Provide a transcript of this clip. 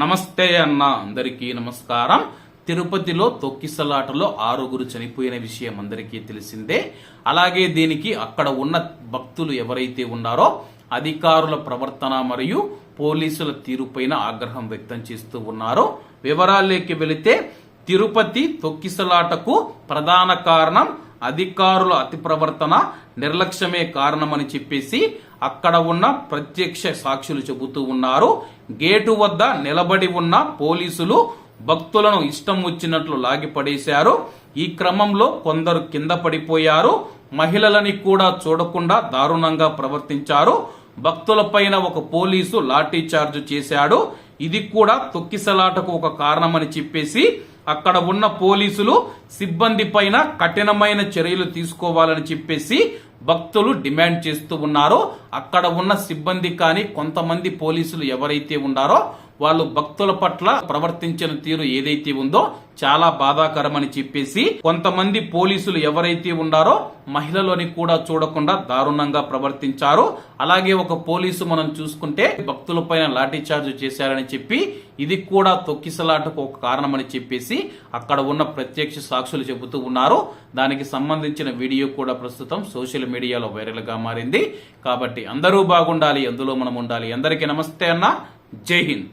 నమస్తే అన్న అందరికీ నమస్కారం. తిరుపతిలో తొక్కిసలాటలో ఆరుగురు చనిపోయిన విషయం అందరికీ తెలిసిందే. అలాగే దీనికి అక్కడ ఉన్న భక్తులు ఎవరైతే ఉన్నారో అధికారుల ప్రవర్తన మరియు పోలీసుల తీరుపైన ఆగ్రహం వ్యక్తం చేస్తూ ఉన్నారు వివరాల్లోకి వెళితే తిరుపతి తొక్కిసలాటకు ప్రధాన కారణం అధికారుల అతి ప్రవర్తన నిర్లక్ష్యమే కారణమని చెప్పేసి అక్కడ ఉన్న ప్రత్యక్ష సాక్షులు చెబుతూ ఉన్నారు. గేటు వద్ద నిలబడి ఉన్న పోలీసులు భక్తులను ఇష్టం వచ్చినట్లు లాగిపడేశారు. ఈ క్రమంలో కొందరు కింద పడిపోయారు. మహిళలని కూడా చూడకుండా దారుణంగా ప్రవర్తించారు. భక్తులపైన ఒక పోలీసు లాఠీ చార్జ్ చేశాడు. ఇది కూడా తొక్కిసలాటకు ఒక కారణమని చెప్పేసి అక్కడ ఉన్న పోలీసులు సిబ్బంది పైన కఠినమైన చర్యలు తీసుకోవాలని చెప్పేసి భక్తులు డిమాండ్ చేస్తూ ఉన్నారు. అక్కడ ఉన్న సిబ్బంది కానీ కొంతమంది పోలీసులు ఎవరైతే ఉన్నారో వాళ్ళు భక్తుల పట్ల ప్రవర్తించిన తీరు ఏదైతే ఉందో చాలా బాధాకరమని చెప్పేసి కొంతమంది పోలీసులు ఎవరైతే ఉన్నారో మహిళలని కూడా చూడకుండా దారుణంగా ప్రవర్తించారు. అలాగే ఒక పోలీసు మనం చూసుకుంటే భక్తులపైన లాఠీ చార్జ్ చేశారని చెప్పి ఇది కూడా తొక్కిసలాటకు ఒక కారణమని చెప్పేసి అక్కడ ఉన్న ప్రత్యక్ష సాక్షులు చెబుతూ ఉన్నారు. దానికి సంబంధించిన వీడియో కూడా ప్రస్తుతం సోషల్ మీడియాలో వైరల్గా మారింది. కాబట్టి అందరూ బాగుండాలి అందులో మనం ఉండాలి. అందరికీ నమస్తే అన్న. జై హింద్.